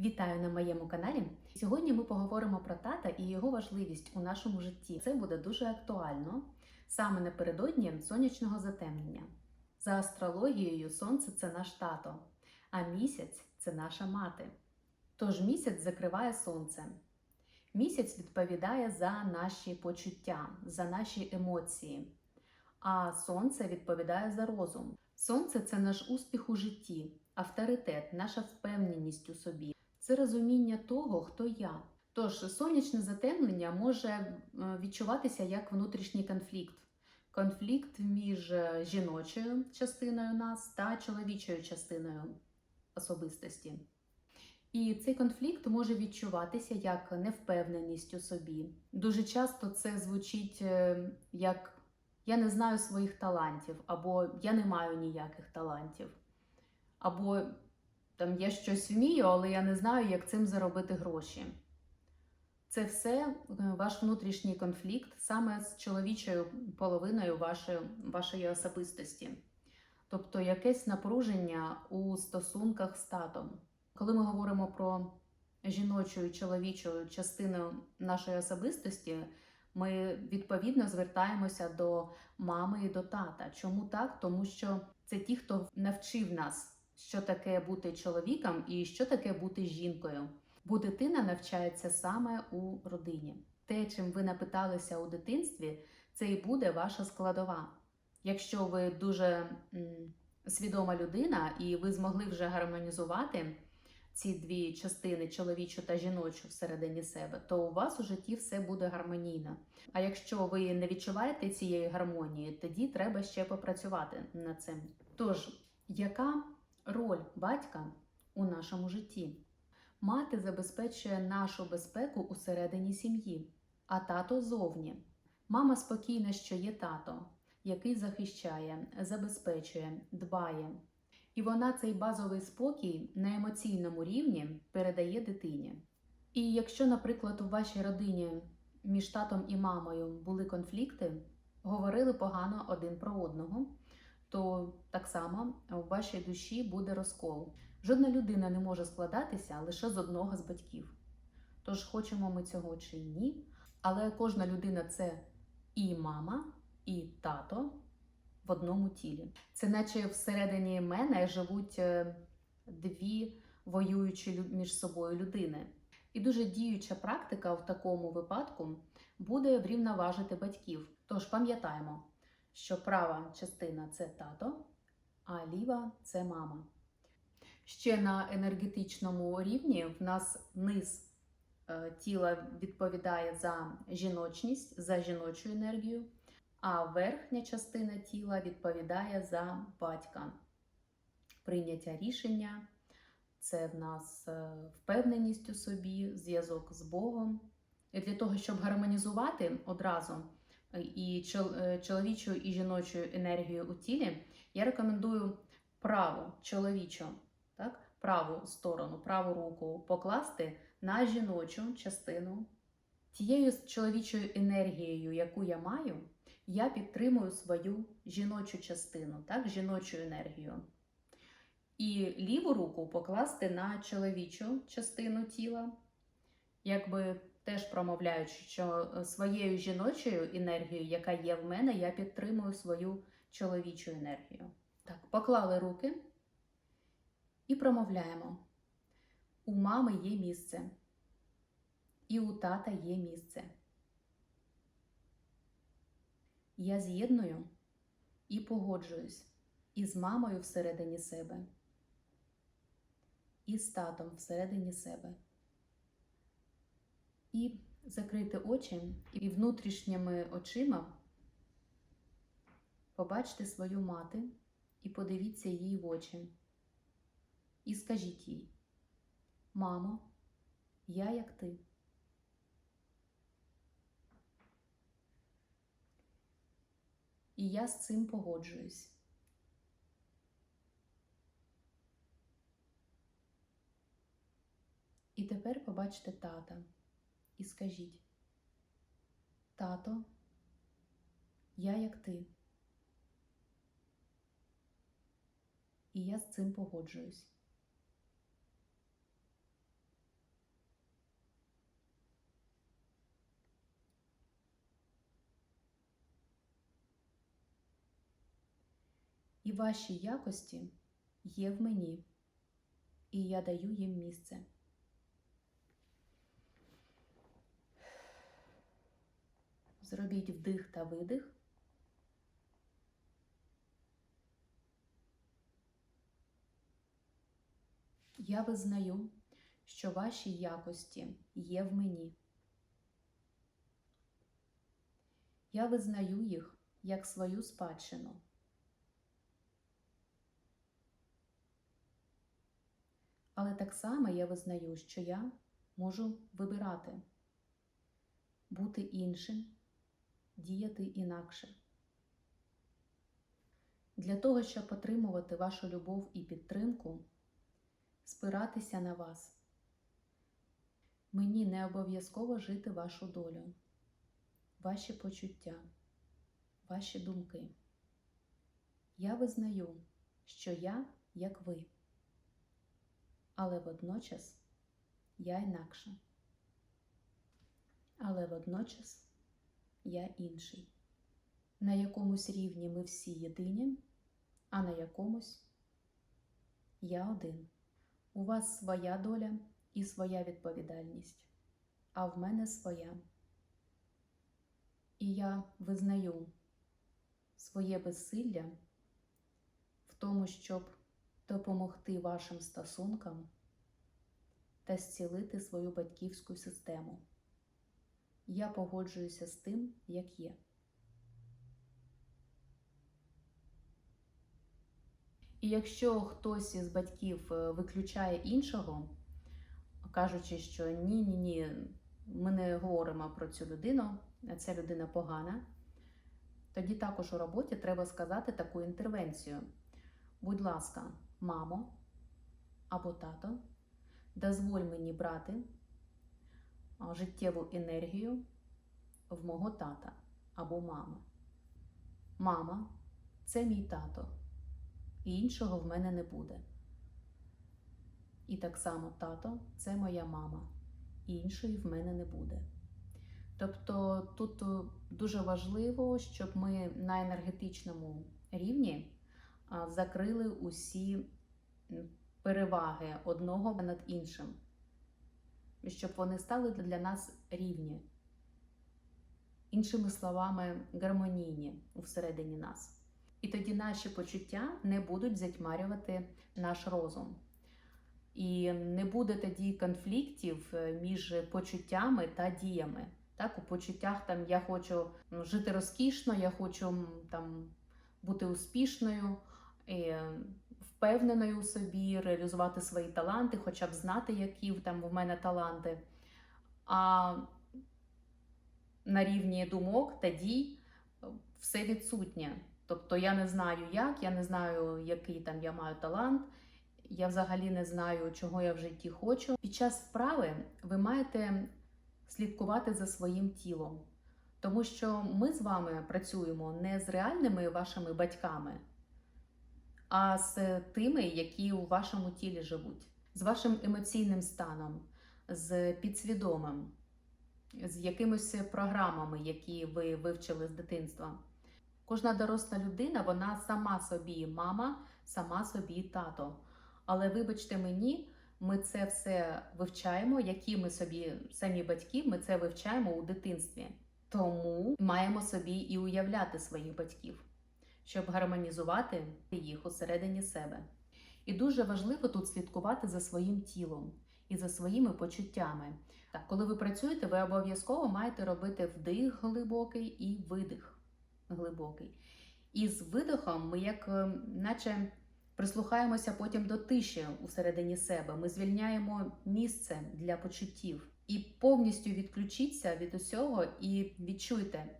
Вітаю на моєму каналі. Сьогодні ми поговоримо про тата і його важливість у нашому житті. Це буде дуже актуально саме напередодні сонячного затемнення. За астрологією, сонце це наш тато, а місяць це наша мати. Тож місяць закриває сонце. Місяць відповідає за наші почуття, за наші емоції, а сонце відповідає за розум. Сонце це наш успіх у житті, авторитет, наша впевненість у собі, це розуміння того, хто я. Тож сонячне затемнення може е, відчуватися як внутрішній конфлікт. Конфлікт між е, жіночою частиною нас та чоловічою частиною особистості. І цей конфлікт може відчуватися як невпевненість у собі. Дуже часто це звучить е, як я не знаю своїх талантів, або я не маю ніяких талантів, або там я щось вмію, але я не знаю, як цим заробити гроші. Це все е, ваш внутрішній конфлікт саме з чоловічою половиною вашої, вашої особистості, тобто якесь напруження у стосунках з татом. Коли ми говоримо про жіночу і чоловічу частину нашої особистості, ми відповідно звертаємося до мами і до тата. Чому так? Тому що це ті, хто навчив нас, що таке бути чоловіком і що таке бути жінкою. Бо дитина навчається саме у родині. Те, чим ви напиталися у дитинстві, це і буде ваша складова. Якщо ви дуже м, свідома людина і ви змогли вже гармонізувати ці дві частини чоловічу та жіночу всередині себе, то у вас у житті все буде гармонійно. А якщо ви не відчуваєте цієї гармонії, тоді треба ще попрацювати над цим. Тож, яка роль батька у нашому житті? Мати забезпечує нашу безпеку усередині сім'ї, а тато зовні. Мама спокійна, що є тато, який захищає, забезпечує, дбає. І вона цей базовий спокій на емоційному рівні передає дитині. І якщо, наприклад, у вашій родині між татом і мамою були конфлікти, говорили погано один про одного, то так само в вашій душі буде розкол. Жодна людина не може складатися лише з одного з батьків. Тож хочемо ми цього чи ні, але кожна людина це і мама, і тато в одному тілі. Це наче всередині мене живуть е, дві воюючі між собою людини. І дуже діюча практика в такому випадку буде врівноважити батьків. Тож пам'ятаємо, що права частина це тато, а ліва це мама. Ще на енергетичному рівні в нас низ е, тіла відповідає за жіночність, за жіночу енергію, а верхня частина тіла відповідає за батька. Прийняття рішення це в нас е, впевненість у собі, зв'язок з Богом. І для того, щоб гармонізувати одразу і чоловічу і жіночу енергію у тілі, я рекомендую праву чоловічу, так, праву сторону, праву руку покласти на жіночу частину. Тією чоловічою енергією, яку я маю, я підтримую свою жіночу частину, так, жіночу енергію. І ліву руку покласти на чоловічу частину тіла, якби теж промовляючи, що своєю жіночою енергією, яка є в мене, я підтримую свою чоловічу енергію. Так, поклали руки і промовляємо. У мами є місце, і у тата є місце. Я з'єдную і погоджуюсь із мамою всередині себе, і з татом всередині себе. І закрити очі і внутрішніми очима побачте свою мати і подивіться їй в очі. І скажіть їй, мамо, я як ти. І я з цим погоджуюсь. І тепер побачте тата і скажіть: Тато, я як ти, і я з цим погоджуюсь. І ваші якості є в мені, і я даю їм місце. Зробіть вдих та видих. Я визнаю, що ваші якості є в мені. Я визнаю їх як свою спадщину. Але так само я визнаю, що я можу вибирати, бути іншим, діяти інакше. Для того, щоб отримувати вашу любов і підтримку, спиратися на вас. Мені не обов'язково жити вашу долю, ваші почуття, ваші думки. Я визнаю, що я як ви, але водночас я інакша. Але водночас я інший. На якомусь рівні ми всі єдині, а на якомусь я один. У вас своя доля і своя відповідальність, а в мене своя. І я визнаю своє безсилля в тому, щоб допомогти вашим стосункам та зцілити свою батьківську систему. Я погоджуюся з тим, як є. І якщо хтось із батьків е, виключає іншого, кажучи, що ні, ні, ні, ми не говоримо про цю людину, ця людина погана, тоді також у роботі треба сказати таку інтервенцію. Будь ласка, мамо або тато, дозволь мені брати життєву енергію в мого тата або мами. Мама це мій тато і іншого в мене не буде. І так само тато це моя мама, і іншої в мене не буде. Тобто тут дуже важливо, щоб ми на енергетичному рівні закрили усі переваги одного над іншим, щоб вони стали для нас рівні, іншими словами, гармонійні всередині нас. І тоді наші почуття не будуть затьмарювати наш розум. І не буде тоді конфліктів між почуттями та діями. Так, У почуттях там я хочу жити розкішно, я хочу там бути успішною, і впевненою у собі, реалізувати свої таланти, хоча б знати, які там в мене таланти. А на рівні думок та дій все відсутнє. Тобто я не знаю як, я не знаю, який там я маю талант, я взагалі не знаю, чого я в житті хочу. Під час вправи ви маєте слідкувати за своїм тілом, тому що ми з вами працюємо не з реальними вашими батьками, а з тими, які у вашому тілі живуть, з вашим емоційним станом, з підсвідомим, з якимись програмами, які ви вивчили з дитинства. Кожна доросла людина, вона сама собі мама, сама собі тато. Але вибачте мені, ми це все вивчаємо, які ми собі самі батьки, ми це вивчаємо у дитинстві. Тому маємо собі і уявляти своїх батьків, щоб гармонізувати їх усередині себе. І дуже важливо тут слідкувати за своїм тілом і за своїми почуттями. Так, коли ви працюєте, ви обов'язково маєте робити вдих глибокий і видих глибокий. І з видихом ми, як е, наче прислухаємося потім до тиші усередині себе. Ми звільняємо місце для почуттів. І повністю відключіться від усього і відчуйте,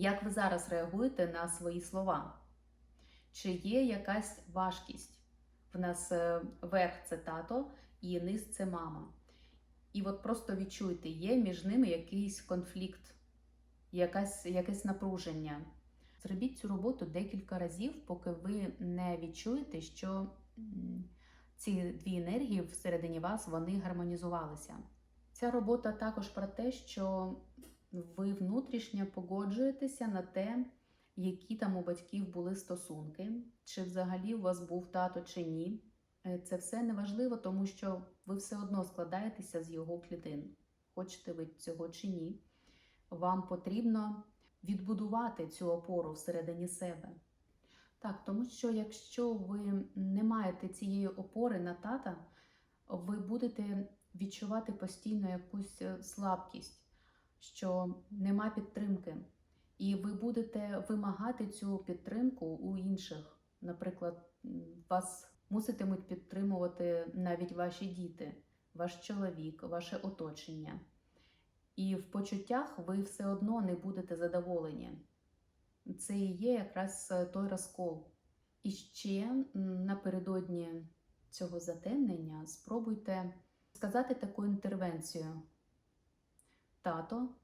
як ви зараз реагуєте на свої слова. Чи є якась важкість? В нас е, верх це тато і низ це мама. І от просто відчуйте, є між ними якийсь конфлікт якась, якесь напруження. Зробіть цю роботу декілька разів, поки ви не відчуєте, що ці дві енергії всередині вас вони гармонізувалися. Ця робота також про те, що ви внутрішньо погоджуєтеся на те, які там у батьків були стосунки, чи взагалі у вас був тато чи ні. Е, Це все не важливо, тому що ви все одно складаєтеся з його клітин. Хочете ви цього чи ні. Вам потрібно відбудувати цю опору всередині себе. Так, тому що якщо ви не маєте цієї опори на тата, ви будете відчувати постійно якусь е, слабкість, що нема підтримки, і ви будете вимагати цю підтримку у інших. Наприклад, вас муситимуть підтримувати навіть ваші діти, ваш чоловік, ваше оточення. І в почуттях ви все одно не будете задоволені. Це і є якраз е, той розкол. І ще напередодні цього затемнення спробуйте сказати таку інтервенцію. Тато,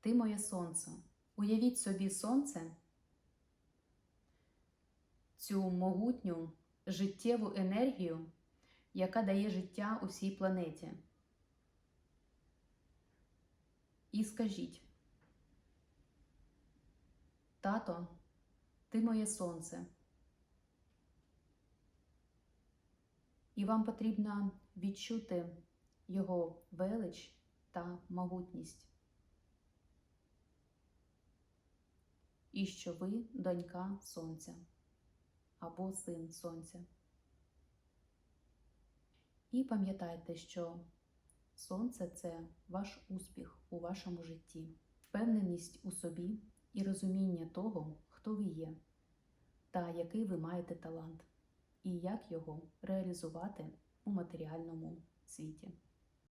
ти моє сонце. Уявіть собі сонце, цю могутню життєву енергію, яка дає життя усій планеті. І скажіть, тато, ти моє сонце. І вам потрібно відчути його велич та могутність. І що ви донька сонця або син сонця. І пам'ятайте, що сонце це ваш успіх у вашому житті, впевненість у собі і розуміння того, хто ви є, та який ви маєте талант, і як його реалізувати у матеріальному світі.